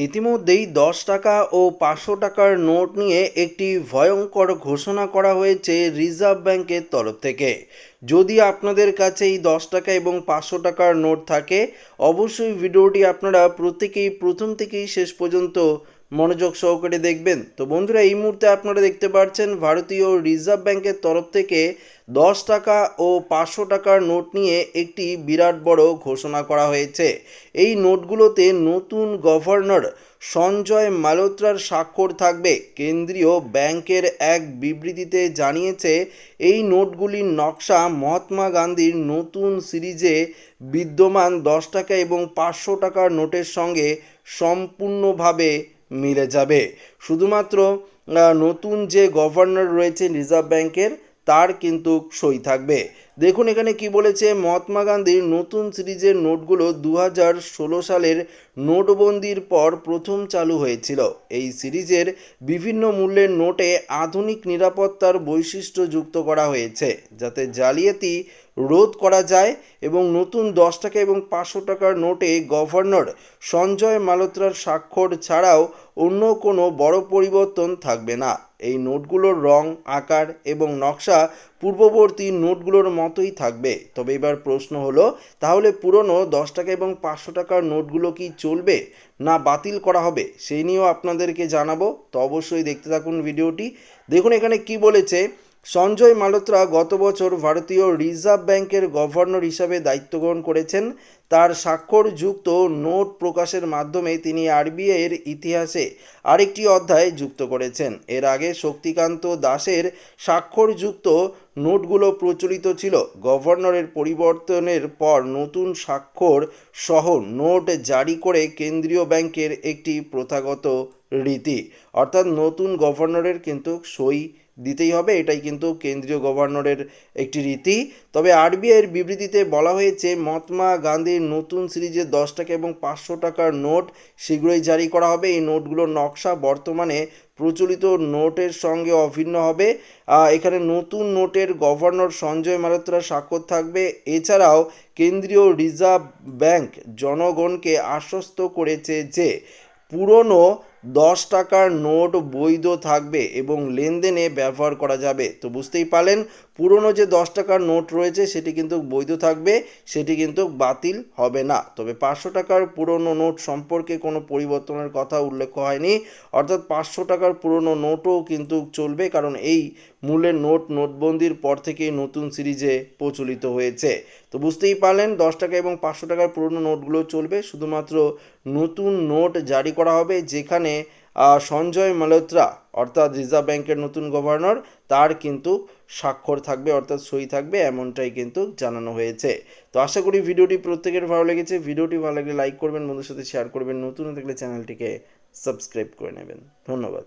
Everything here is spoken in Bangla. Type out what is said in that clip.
ইতিমধ্যেই দশ টাকা ও পাঁচশো টাকার নোট নিয়ে একটি ভয়ঙ্কর ঘোষণা করা হয়েছে রিজার্ভ ব্যাংকের তরফ থেকে। যদি আপনাদের কাছে এই দশ টাকা এবং পাঁচশো টাকার নোট থাকে, অবশ্যই ভিডিওটি আপনারা প্রত্যেকেই প্রথম থেকেই শেষ পর্যন্ত মনোযোগ সহকারে দেখবেন। তো বন্ধুরা, এই মুহূর্তে আপনারা দেখতে পাচ্ছেন ভারতীয় রিজার্ভ ব্যাংকের তরফ থেকে দশ টাকা ও পাঁচশো টাকার নোট নিয়ে একটি বিরাট বড় ঘোষণা করা হয়েছে। এই নোটগুলোতে নতুন গভর্নর সঞ্জয় মালোত্রার স্বাক্ষর থাকবে। কেন্দ্রীয় ব্যাংকের এক বিবৃতিতে জানিয়েছে, এই নোটগুলির নকশা মহাত্মা গান্ধীর নতুন সিরিজে বিদ্যমান দশ টাকা এবং পাঁচশো টাকার নোটের সঙ্গে সম্পূর্ণভাবে মিলে যাবে। শুধুমাত্র নতুন যে গভর্নর রয়েছে রিজার্ভ ব্যাংকের তার কিন্তু সই থাকবে। দেখুন এখানে কি বলেছে, মহাত্মা গান্ধীর নতুন সিরিজের নোটগুলো দু হাজার ষোলো সালের নোটবন্দির পর প্রথম চালু হয়েছিল। এই সিরিজের বিভিন্ন মূল্যের নোটে আধুনিক নিরাপত্তার বৈশিষ্ট্য যুক্ত করা হয়েছে, যাতে জালিয়াতি রোধ করা যায় এবং নতুন দশ টাকা এবং পাঁচশো টাকার নোটে গভর্নর সঞ্জয় মালোত্রার স্বাক্ষর ছাড়াও অন্য কোনো বড় পরিবর্তন থাকবে না। এই নোটগুলোর রং, আকার এবং নকশা পূর্ববর্তী নোটগুলোর মতোই থাকবে। তবে এবার প্রশ্ন হলো, তাহলে পুরনো দশ টাকা এবং পাঁচশো টাকার নোটগুলো কি চলবে না বাতিল করা হবে? সেই নিয়েও আপনাদেরকে জানাব। তো অবশ্যই দেখতে থাকুন ভিডিওটি। দেখুন এখানে কি বলেছে সঞ্জয় মালোত্রা গত বছর ভারতীয় রিজার্ভ ব্যাংকের গভর্নর হিসাবে দায়িত্ব গ্রহণ করেছেন। তার স্বাক্ষরযুক্ত নোট প্রকাশের মাধ্যমে তিনি আরবিআই এর ইতিহাসে আরেকটি অধ্যায় যুক্ত করেছেন। এর আগে শক্তিকান্ত দাসের স্বাক্ষরযুক্ত নোটগুলো প্রচলিত ছিল। গভর্নরের পরিবর্তনের পর নতুন স্বাক্ষর সহ নোট জারি করে কেন্দ্রীয় ব্যাংকের একটি প্রথাগত রীতি। অর্থাৎ নতুন গভর্নরের কিন্তু সই দিতেই হবে, এটাই কিন্তু কেন্দ্রীয় গভর্নরের একটি রীতি। তবে আরবিআইয়ের বিবৃতিতে বলা হয়েছে, মহাত্মা গান্ধীর নতুন সিরিজের দশ টাকা এবং পাঁচশো টাকার নোট শীঘ্রই জারি করা হবে। এই নোটগুলোর নকশা বর্তমানে প্রচলিত নোটের সঙ্গে অভিন্ন হবে। এখানে নতুন নোটের গভর্নর সঞ্জয় মালোত্রার স্বাক্ষর থাকবে। এছাড়াও কেন্দ্রীয় রিজার্ভ ব্যাংক জনগণকে আশ্বস্ত করেছে যে, পুরনো দশ টাকার নোট বৈধ থাকবে এবং লেনদেনে ব্যবহার করা যাবে। তো বুঝতেই পারলেন, পুরনো যে দশ টাকার নোট রয়েছে, সেটি কিন্তু বৈধ থাকবে, সেটি কিন্তু বাতিল হবে না। তবে পাঁচশো টাকার পুরনো নোট সম্পর্কে কোনো পরিবর্তনের কথা উল্লেখ হয়নি। অর্থাৎ পাঁচশো টাকার পুরনো নোটও কিন্তু চলবে, কারণ এই মূলের নোট নোটবন্দির পর থেকেই নতুন সিরিজে প্রচলিত হয়েছে। তো বুঝতেই পারলেন, দশ টাকা এবং পাঁচশো টাকার পুরনো নোটগুলো চলবে। শুধুমাত্র নতুন নোট জারি করা হবে, যেখানে আহ, সঞ্জয় মালোত্রা অর্থাৎ রিজার্ভ ব্যাংকের নতুন গভর্নর তার কিন্তু স্বাক্ষর থাকবে অর্থাৎ সই থাকবে এমনটাই কিন্তু জানানো হয়েছে। তো আশা করি ভিডিওটি প্রত্যেকের ভালো লেগেছে। ভিডিওটি ভালো লাগলে লাইক করবেন বন্ধুর সাথে শেয়ার করবেন। নতুন থাকলে চ্যানেলটিকে সাবস্ক্রাইব করে নেবেন। ধন্যবাদ।